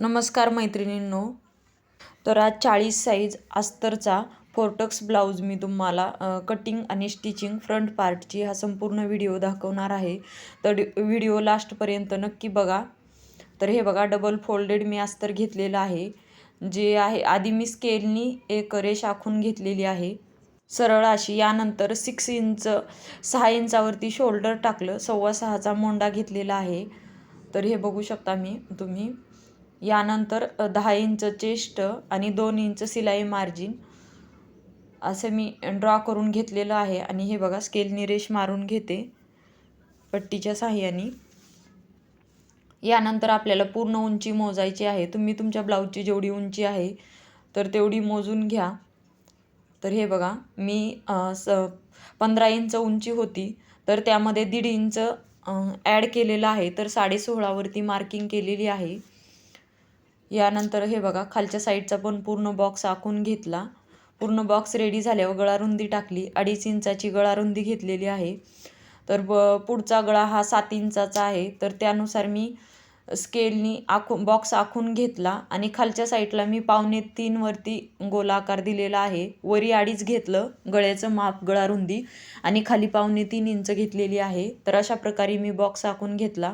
नमस्कार मैत्रिणींनो. तर आज चाळीस साईज अस्तरचा फोर्टक्स ब्लाऊज मी तुम्हाला कटिंग आणि स्टिचिंग फ्रंट पार्टची हा संपूर्ण व्हिडिओ दाखवणार आहे. तर डि- व्हिडिओ लास्टपर्यंत नक्की बघा. तर हे बघा डबल फोल्डेड मी अस्तर घेतलेलं आहे. जे आहे आधी मी स्केलनी एक रेष आखून घेतलेली आहे. सरळ अशी यानंतर सिक्स इंच सहा इंचावरती शोल्डर टाकलं सव्वा सहाचा मोंडा घेतलेला आहे. तर हे बघू शकता मी तुम्ही. यानंतर दहा इंच चेस्ट आणि दोन इंच सिलाई मार्जिन असं मी ड्रॉ करून घेतलेलं आहे. आणि हे बघा स्केलनी रेश मारून घेते पट्टीच्या साह्याने. यानंतर आपल्याला पूर्ण उंची मोजायची आहे. तुम्ही तुमच्या ब्लाऊजची जेवढी उंची आहे तर तेवढी मोजून घ्या. तर हे बघा मी स पंधरा इंच उंची होती तर त्यामध्ये दीड इंच ॲड केलेलं आहे. तर साडे सोळावरती मार्किंग केलेली आहे. यानंतर हे बघा खालच्या साईडचा पण पूर्ण बॉक्स आखून घेतला. पूर्ण बॉक्स रेडी झाल्यावर गळारुंदी टाकली. अडीच इंचाची गळारुंदी घेतलेली आहे. तर ब पुढचा गळा हा सात इंचाचा आहे. तर त्यानुसार मी स्केलनी आखून बॉक्स आखून घेतला आणि खालच्या साईडला मी पावणे तीनवरती गोलाकार दिलेला आहे. वरी अडीच घेतलं गळ्याचं माप गळारुंदी आणि खाली पावणे तीन इंच घेतलेली आहे. तर अशा प्रकारे मी बॉक्स आखून घेतला.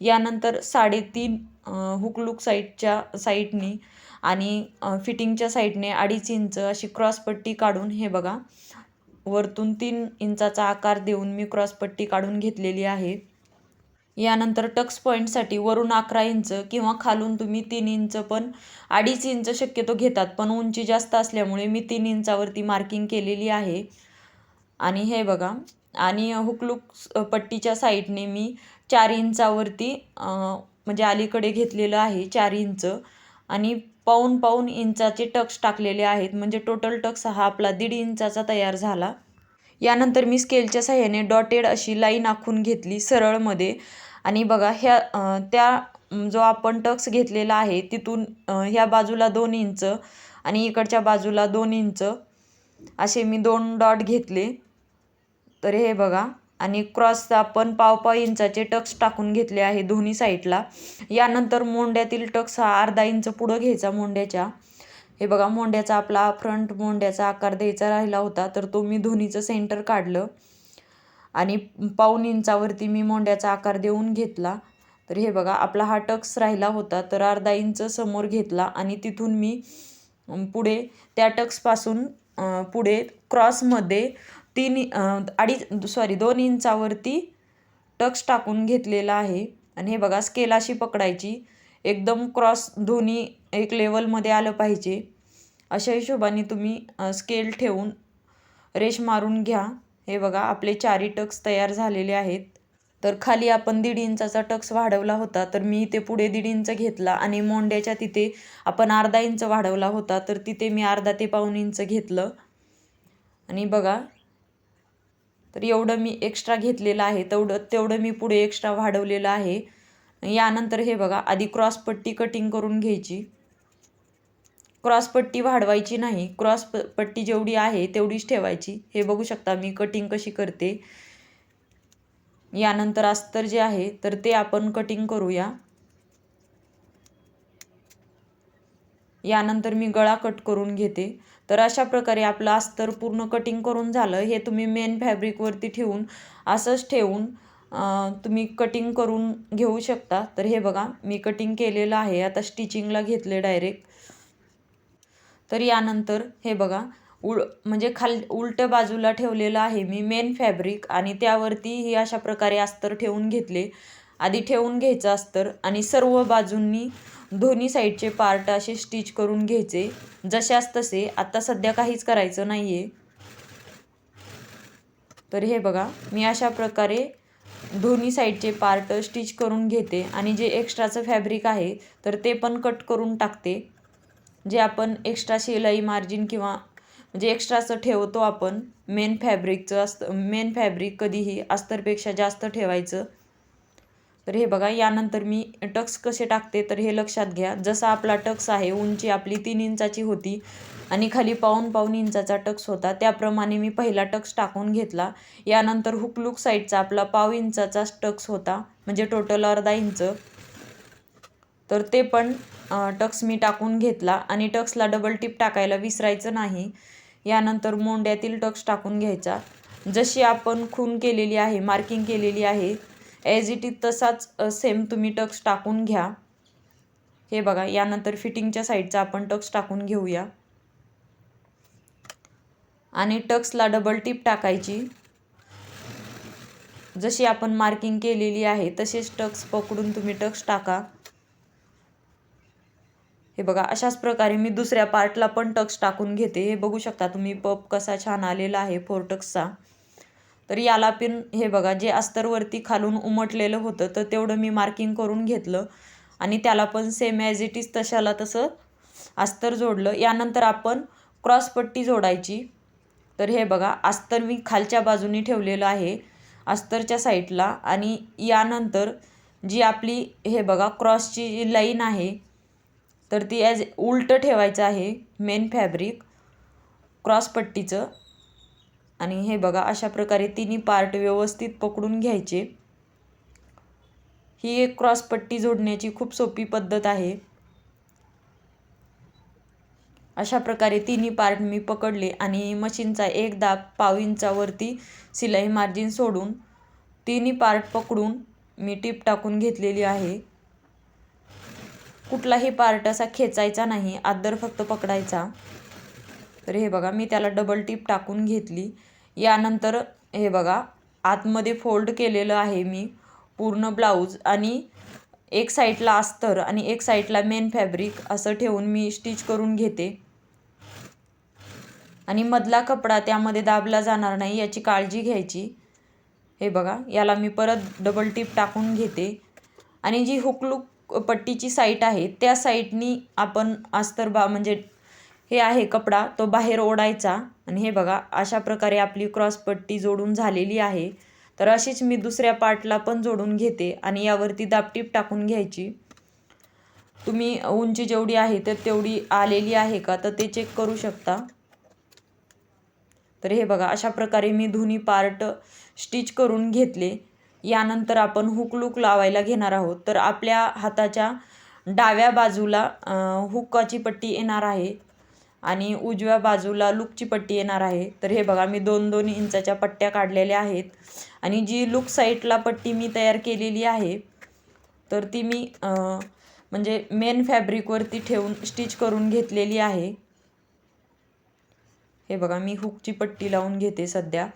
यानंतर साडेतीन हुकलूक साईडच्या साईडनी आणि फिटिंगच्या साईडने अडीच इंच अशी क्रॉसपट्टी काढून हे बघा. वरतून तीन इंचाचा आकार देऊन मी क्रॉसपट्टी काढून घेतलेली आहे. यानंतर टक्स पॉईंटसाठी वरून अकरा इंच किंवा खालून तुम्ही तीन इंच पण अडीच इंच शक्यतो घेतात. पण उंची जास्त असल्यामुळे मी तीन इंचावरती मार्किंग केलेली आहे. आणि हे बघा. आणि हुकलूक पट्टीच्या साईडने मी चार इंचावरती म्हणजे अलीकडे घेतलेलं आहे चार इंच आणि पाऊन पाऊन इंचाचे टक्स टाकलेले आहेत. म्हणजे टोटल टक्स हा आपला दीड इंचाचा तयार झाला. यानंतर मी स्केलच्या साह्याने डॉटेड अशी लाईन आखून घेतली सरळमध्ये. आणि बघा ह्या त्या जो आपण टक्स घेतलेला आहे तिथून ह्या बाजूला दोन इंच आणि इकडच्या बाजूला दोन इंच असे मी दोन डॉट घेतले. तर हे बघा आणि क्रॉस आपण पाव पाव इंचाचे टक्स टाकून घेतले आहे दोन्ही साईडला. यानंतर मोंड्यातील टक्स हा अर्धा इंच पुढं घ्यायचा मोंड्याच्या. हे बघा मोंड्याचा आपला फ्रंट मोंड्याचा आकार द्यायचा राहिला होता तर तो मी धोनीचं सेंटर काढलं. आणि पाऊन इंचावरती मी मोंड्याचा आकार देऊन घेतला. तर हे बघा आपला हा टक्स राहिला होता तर अर्धा इंच समोर घेतला आणि तिथून मी पुढे त्या टक्सपासून पुढे क्रॉसमध्ये तीन अडीच सॉरी दोन इंचावरती टक्स टाकून घेतलेला आहे. आणि हे बघा स्केल अशी पकडायची. एकदम क्रॉस दोन्ही एक लेवलमध्ये आलं पाहिजे. अशा हिशोबाने तुम्ही स्केल ठेवून रेश मारून घ्या. हे बघा आपले चारी टक्स तयार झालेले आहेत. तर खाली आपण दीड इंचाचा टक्स वाढवला होता तर मी इथे पुढे दीड इंच घेतला आणि मोंड्याच्या तिथे आपण अर्धा इंच वाढवला होता तर तिथे मी अर्धा ते पाऊण इंच घेतलं. आणि बघा तर एवढं मी एक्स्ट्रा घेतलेलं आहे. तेवढं तेवढं मी पुढे एक्स्ट्रा वाढवलेलं आहे. यानंतर हे बघा आधी क्रॉसपट्टी कटिंग करून घ्यायची. क्रॉसपट्टी वाढवायची नाही. क्रॉस प पट्टी जेवढी आहे तेवढीच ठेवायची. हे बघू शकता मी कटिंग कशी करते. यानंतर अस्तर जे आहे तर ते आपण कटिंग करूया. यानंतर मी गळा कट करून घेते. तर अशा प्रकारे आपलं अस्तर पूर्ण कटिंग करून झालं. हे तुम्ही मेन फॅब्रिकवरती ठेवून असंच ठेवून तुम्ही कटिंग करून घेऊ शकता. तर हे बघा मी कटिंग केलेलं आहे. आता स्टिचिंगला घेतले डायरेक्ट तर यानंतर हे बघा उल म्हणजे खाल उलट्या बाजूला ठेवलेलं आहे मी मेन फॅब्रिक आणि त्यावरती ही अशा प्रकारे अस्तर ठेवून घेतले. आधी ठेवून घ्यायचं अस्तर आणि सर्व बाजूंनी दोन्ही साईडचे पार्ट असे स्टिच करून घ्यायचे. जशास तसे. आता सध्या काहीच करायचं नाही आहे तर हे बघा. मी अशा प्रकारे दोन्ही साईडचे पार्ट स्टिच करून घेते. आणि जे एक्स्ट्राचं फॅब्रिक आहे तर ते पण कट करून टाकते. जे आपण एक्स्ट्रा शिलाई मार्जिन किंवा म्हणजे एक्स्ट्राचं ठेवतो आपण मेन फॅब्रिकचं असतं मेन फॅब्रिक कधीही अस्तरपेक्षा जास्त ठेवायचं. तर हे बघा यानंतर मी टक्स कसे टाकते तर हे लक्षात घ्या. जसा आपला टक्स आहे उंची आपली तीन इंचाची होती आणि खाली पाऊन पाऊन इंचाचा टक्स होता त्याप्रमाणे मी पहिला टक्स टाकून घेतला. यानंतर हुकलूक साईडचा आपला पाव इंचाचा टक्स होता म्हणजे टोटल अर्धा इंच. तर ते पण टक्स मी टाकून घेतला आणि टक्सला डबल टिप टाकायला विसरायचं नाही. यानंतर मोंड्यातील टक्स टाकून घ्यायचा. जशी आपण खून केलेली आहे मार्किंग केलेली आहे ॲज इट इज तसाच सेम तुम्ही टक्स टाकून घ्या. हे बघा यानंतर फिटिंगच्या साईडचा आपण टक्स टाकून घेऊया. आणि टक्सला डबल टिप टाकायची. जशी आपण मार्किंग केलेली आहे तसेच टक्स पकडून तुम्ही टक्स टाका. हे बघा अशाच प्रकारे मी दुसऱ्या पार्टला पण टक्स टाकून घेते. हे बघू शकता तुम्ही पप कसा छान आलेला आहे फोर टक्सचा तर याला पिन हे बघा जे अस्तरवरती खालून उमटलेलं होतं तर तेवढं मी मार्किंग करून घेतलं. आणि त्याला पण सेम ॲज इट इज तशाला तसं अस्तर जोडलं. यानंतर आपण क्रॉसपट्टी जोडायची. तर हे बघा अस्तर मी खालच्या बाजूनी ठेवलेलं आहे अस्तरच्या साईडला आणि यानंतर जी आपली हे बघा क्रॉसची जी लाईन आहे तर ती ॲज उलटं ठेवायचं आहे मेन फॅब्रिक क्रॉसपट्टीचं आणि हे बघा अशा प्रकारे तिन्ही पार्ट व्यवस्थित पकडून घ्यायचे. ही एक क्रॉसपट्टी जोडण्याची खूप सोपी पद्धत आहे. अशा प्रकारे तिन्ही पार्ट मी पकडले आणि मशीनचा एक दाब पाव इंचावरती सिलाई मार्जिन सोडून तिन्ही पार्ट पकडून मी टीप टाकून घेतलेली आहे. कुठलाही पार्ट असा खेचायचा नाही आदर फक्त पकडायचा. तर हे बघा मी त्याला डबल टीप टाकून घेतली. यानंतर हे बघा आतमध्ये फोल्ड केलेलं आहे मी पूर्ण ब्लाऊज आणि एक साईडला अस्तर आणि एक साईडला मेन फॅब्रिक असं ठेवून मी स्टिच करून घेते. आणि मधला कपडा त्यामध्ये दाबला जाणार नाही याची काळजी घ्यायची. हे बघा याला मी परत डबल टीप टाकून घेते. आणि जी हुकलूक पट्टीची साईट आहे त्या साईटनी आपण अस्तर बा म्हणजे हे आहे कपडा तो बाहेर ओढायचा. आणि हे बघा अशा प्रकारे आपली क्रॉस पट्टी जोडून झालेली आहे. तर अशीच मी दुसऱ्या पार्टला पण जोडून घेते आणि यावरती दाबटीप टाकून घ्यायची. तुम्ही उंची जेवढी आहे तर तेवढी आलेली आहे का? तर ते चेक करू शकता. तर हे बघा अशा प्रकारे मी दोन्ही पार्ट स्टिच करून घेतले. यानंतर आपण हुक लूक लावायला घेणार आहोत. तर आपल्या हाताच्या डाव्या बाजूला हुकाची पट्टी येणार आहे. आणि उजव्या बाजूला लूकची पट्टी येणार आहे. तर हे बघा मी दोन दोन इंचाच्या पट्ट्या काढलेल्या आहेत. आणि जी लूक साईडला पट्टी मी तयार केलेली आहे तर ती मी म्हणजे मेन फॅब्रिकवरती ठेवून स्टिच करून घेतलेली आहे. हे बघा मी हुकची पट्टी लावून घेते सध्या.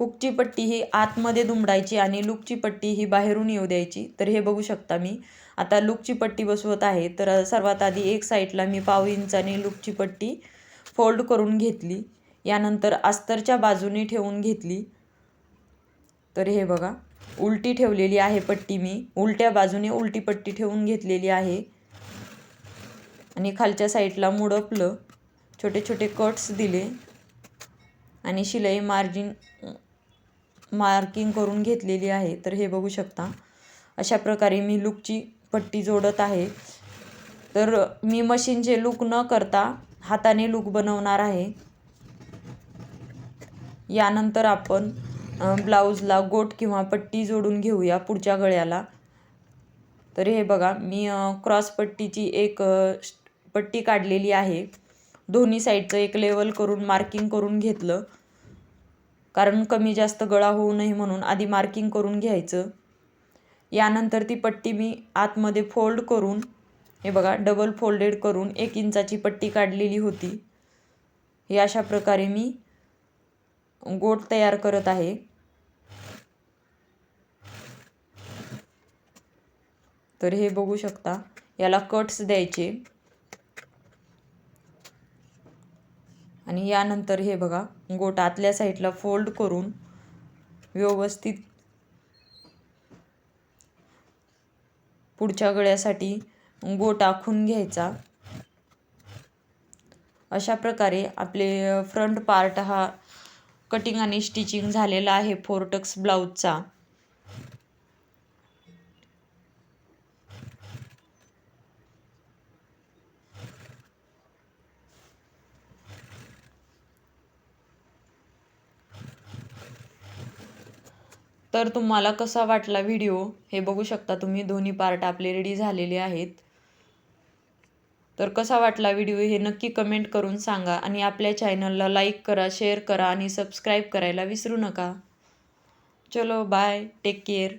हुकची पट्टी ही आतमध्ये दुमडायची आणि लुकची पट्टी ही बाहेरून येऊ द्यायची. तर हे बघू शकता मी. आता लुकची पट्टी बसवत आहे. तर सर्वात आधी एक साईडला मी पाव इंचाने लुकची पट्टी फोल्ड करून घेतली. यानंतर अस्तरच्या बाजूने ठेवून घेतली. तर हे बघा. उलटी ठेवलेली आहे पट्टी मी. उलट्या बाजूने उलटी पट्टी ठेवून घेतलेली आहे. आणि खालच्या साईडला मुडपलं. छोटे छोटे कट्स दिले. आणि शिलाई मार्जिन मार्किंग करून घेतलेली आहे तर हे बघू शकता. अशा प्रकारे मी लुकची पट्टी जोडत आहे. तर मी मशीनचे लूक न करता हाताने लूक बनवणार आहे. यानंतर आपण ब्लाऊजला गोट किंवा पट्टी जोडून घेऊया पुढच्या गळ्याला. तर हे बघा मी क्रॉस पट्टीची एक पट्टी काढलेली आहे. दोन्ही साईडचं एक लेवल करून मार्किंग करून घेतलं. कारण कमी जास्त गळा होऊ नये म्हणून आधी मार्किंग करून घ्यायचं. यानंतर ती पट्टी मी आतमध्ये फोल्ड करून हे बघा डबल फोल्डेड करून एक इंचाची पट्टी काढलेली होती. हे अशा प्रकारे मी गोट तयार करत आहे. तर हे बघू शकता याला कट्स द्यायचे. आणि यानंतर हे बघा गोट आतल्या साईडला फोल्ड करून व्यवस्थित पुढच्या गळ्यासाठी गोट आखून घ्यायचा. अशा प्रकारे आपले फ्रंट पार्ट हा कटिंग आणि स्टिचिंग झालेला आहे फोरटक्स ब्लाऊजचा. तर तुम्हाला कसा वाटला व्हिडिओ? हे बघू शकता तुम्ही. दोन्ही पार्ट आपले रेडी झालेले आहेत. तर कसा वाटला व्हिडिओ हे नक्की कमेंट करून सांगा आणि आपल्या चॅनलला लाईक करा शेअर करा आणि सबस्क्राईब करायला विसरू नका. चलो बाय टेक केअर